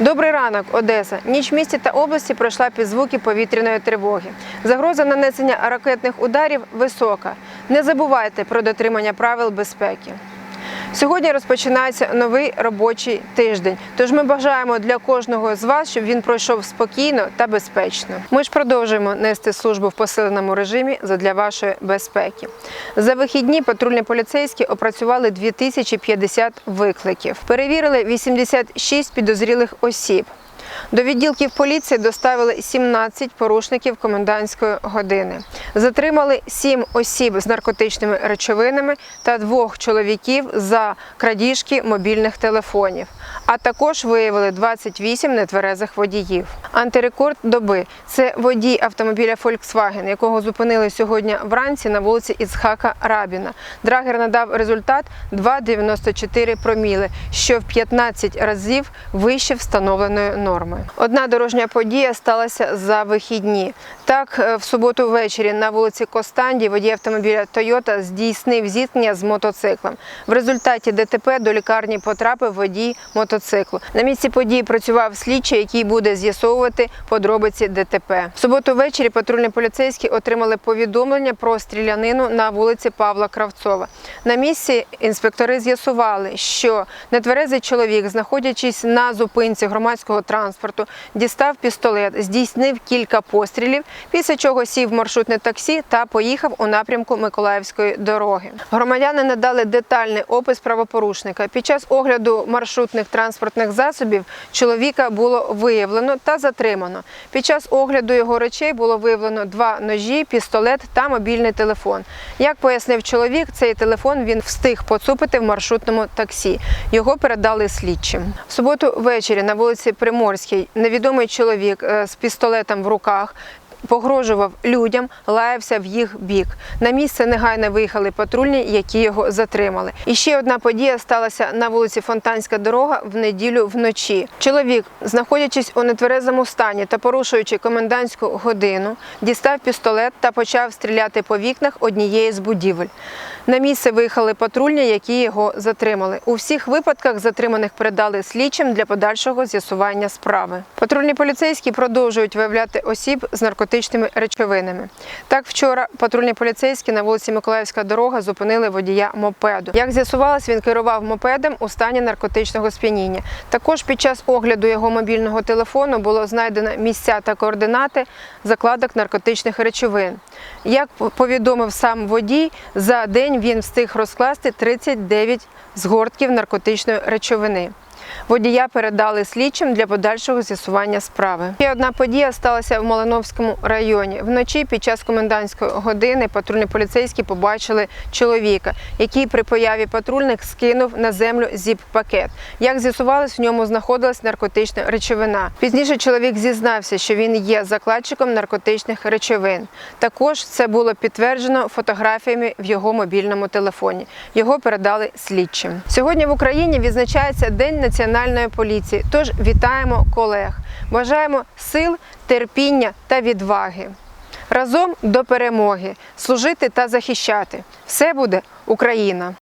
Добрий ранок, Одеса. Ніч в місті та області пройшла під звуки повітряної тривоги. Загроза нанесення ракетних ударів висока. Не забувайте про дотримання правил безпеки. Сьогодні розпочинається новий робочий тиждень. Тож ми бажаємо для кожного з вас, щоб він пройшов спокійно та безпечно. Ми ж продовжуємо нести службу в посиленому режимі задля вашої безпеки. За вихідні патрульні поліцейські опрацювали 2050 викликів, перевірили 86 підозрілих осіб. До відділків поліції доставили 17 порушників комендантської години. Затримали 7 осіб з наркотичними речовинами та двох чоловіків за крадіжки мобільних телефонів. А також виявили 28 нетверезих водіїв. Антирекорд доби це водій автомобіля Volkswagen, якого зупинили сьогодні вранці на вулиці Іцхака Рабіна. Драгер надав результат 2,94 проміли, що в 15 разів вище встановленої норми. Одна дорожня подія сталася за вихідні. Так, е, в суботу ввечері на вулиці Костанді водій автомобіля Toyota здійснив зіткнення з мотоциклом. В результаті ДТП до лікарні потрапив водій мотоциклу. На місці події працював слідчий, який буде з'ясовувати подробиці ДТП. В суботу ввечері патрульні поліцейські отримали повідомлення про стрілянину на вулиці Павла Кравцова. На місці інспектори з'ясували, що нетверезий чоловік, знаходячись на зупинці громадського транспорту, дістав пістолет, здійснив кілька пострілів, після чого сів в маршрутне таксі та поїхав у напрямку Миколаївської дороги. Громадяни надали детальний опис правопорушника. Під час огляду маршрутних транспортних засобів чоловіка було виявлено та затримано. Під час огляду його речей було виявлено два ножі, пістолет та мобільний телефон. Як пояснив чоловік, цей телефон він встиг поцупити в маршрутному таксі. Його передали слідчим. В суботу ввечері на вулиці Приморській невідомий чоловік е, з пістолетом в руках. Погрожував людям, лаявся в їх бік. На місце негайно виїхали патрульні, які його затримали. І ще одна подія сталася на вулиці Фонтанська дорога в неділю вночі. Чоловік, знаходячись у нетверезому стані та порушуючи комендантську годину, дістав пістолет та почав стріляти по вікнах однієї з будівель. На місце виїхали патрульні, які його затримали. У всіх випадках затриманих передали слідчим для подальшого з'ясування справи. Патрульні поліцейські продовжують виявляти осіб з наркотичними речовинами. Так, вчора патрульні поліцейські на вулиці Миколаївська дорога зупинили водія мопеду. Як з'ясувалось, він керував мопедом у стані наркотичного сп'яніння. Також під час огляду його мобільного телефону було знайдено місця та координати закладок наркотичних речовин. Як повідомив сам водій, за день він встиг розкласти 39 згортків наркотичної речовини. Водія передали слідчим для подальшого з'ясування справи. Ще одна подія сталася в Малиновському районі. Вночі під час комендантської години патрульні поліцейські побачили чоловіка, який при появі патрульних скинув на землю зіп-пакет. Як з'ясувалось, в ньому знаходилась наркотична речовина. Пізніше чоловік зізнався, що він є закладчиком наркотичних речовин. Також це було підтверджено фотографіями в його мобільному телефоні. Його передали слідчим. Сьогодні в Україні відзначається День національної поліції. Тож вітаємо колег. Бажаємо сил, терпіння та відваги. Разом до перемоги служити та захищати. Все буде Україна!